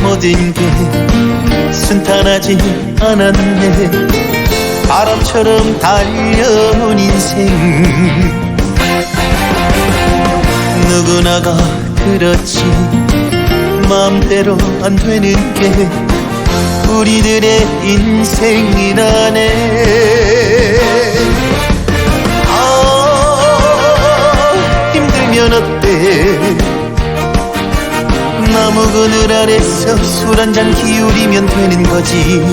모든 게 순탄하지 않았네. 바람처럼 달려온 인생. 누구나가 그렇지. 마음대로 안 되는 게 우리들의 인생이라네. 아 힘들면 어때 나무 그늘 아래서 술 한 잔 기울이면 되는 거지.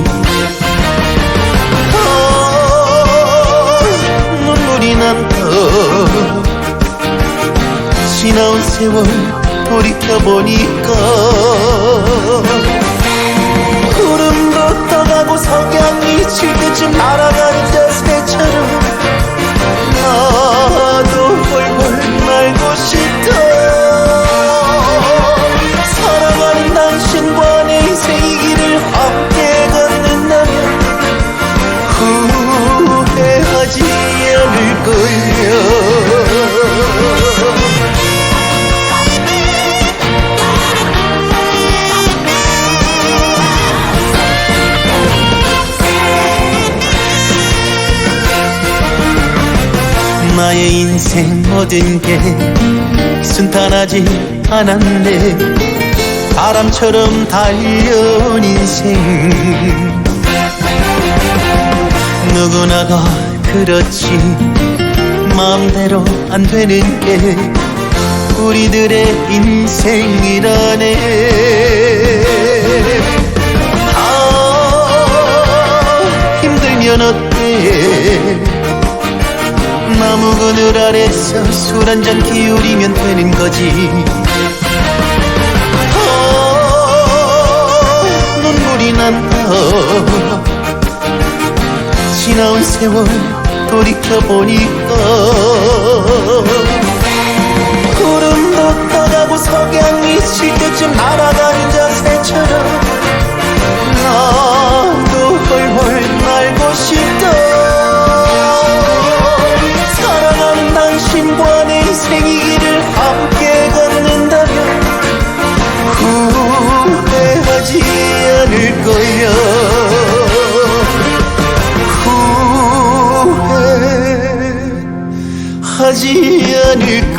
아 눈물이 난다. 지나온 세월 돌이켜보니까 구름도 떠가고 석양이 질 때쯤 날아 나의 인생 모든 게 순탄하지 않았네. 바람처럼 달려온 인생. 누구나가 그렇지. 마음대로 안 되는 게 우리들의 인생이라네 그늘 아래서 술 한 잔 기울이면 되는 거지. 아, 눈물이 난다. 지나온 세월 돌이켜보니까 구름도 떠가고 석양이 질 때쯤 날아가는 나 거야 후회하지 않을 거야